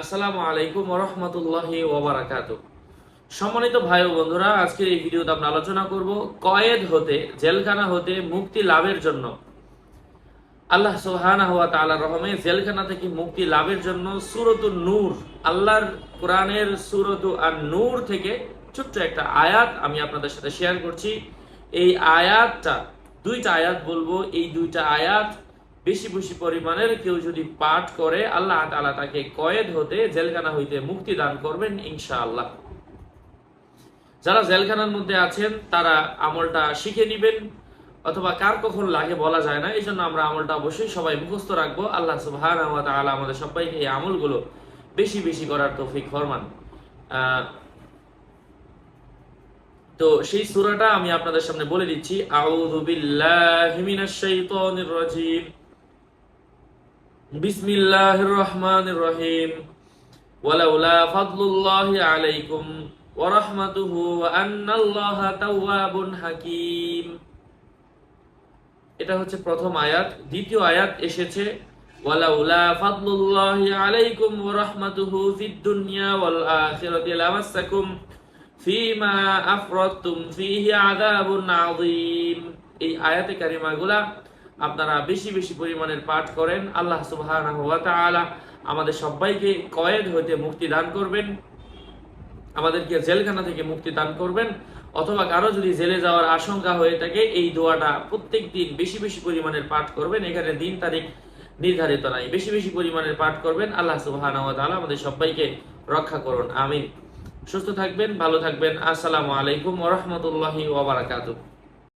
আসসালামু আলাইকুম রহমতুল্লাহি ওবরাকাত। সম্মানিত ভাই ও বন্ধুরা, আজকের এই ভিডিওতে আমরা আলোচনা করব কয়েদ হতে, জেলখানা হতে, মুক্তি লাভের জন্য। আল্লাহ সুবহানাহু ওয়া তাআলার রহমে জেলখানা থেকে মুক্তি লাভের জন্য সূরাতুন নূর, আল্লাহর কোরআনের সূরাতু আর নূর থেকে ছোট্ট একটা আয়াত আমি আপনাদের সাথে শেয়ার করছি। এই আয়াতটা, দুইটা আয়াত বলব, এই দুইটা আয়াত বেশি বেশি পরিমাণের কেউ যদি পাঠ করে, আল্লাহ তাআলা তাকে কয়েদ হতে জেলখানা হইতে মুক্তি দান করবেন ইনশাআল্লাহ। যারা জেলখানার মধ্যে আছেন, তারা আমলটা শিখে নিবেন, অথবা কার কখন লাগে বলা যায় না এই জন্য আমরা আমলটা অবশ্যই সবাই মুখস্থ রাখব। আল্লাহ ওয়া আমাদের সবাইকে এই আমলগুলো বেশি বেশি করার তৌফিক ফরমান। তো সেই সূরাটা আমি আপনাদের সামনে বলে দিচ্ছি। আউযু বিল্লাহি মিনাশ শাইতানির রাজিম। বিসমিল্লাহির রহমানির রহিম ফাদলুল্লাহি আলাইকুম ওয়া এটা হচ্ছে প্রথম আয়াত। দ্বিতীয় আয়াত এসেছে দুনিয়া আফরাতুম এই আয়াতে কারিমাগুলা আপনারা বেশি বেশি পরিমাণের পাঠ করেন। আল্লাহ তাআলা আমাদের সবাইকে কয়েদ হইতে মুক্তি দান করবেন। আমাদেরকে জেলখানা থেকে মুক্তি দান করবেন। অথবা কারও যদি জেলে যাওয়ার আশঙ্কা হয়ে থাকে, এই দোয়াটা প্রত্যেক দিন বেশি বেশি পরিমাণের পাঠ করবেন। এখানে দিন তারিখ নির্ধারিত নাই। বেশি বেশি পরিমাণের পাঠ করবেন। আল্লাহ তাআলা আমাদের সবাইকে রক্ষা করুন। আমিন। সুস্থ থাকবেন, ভালো থাকবেন। আসসালামু আলাইকুম ওয়া রাহমাতুল্লাহি ওয়া বারাকাতুহু।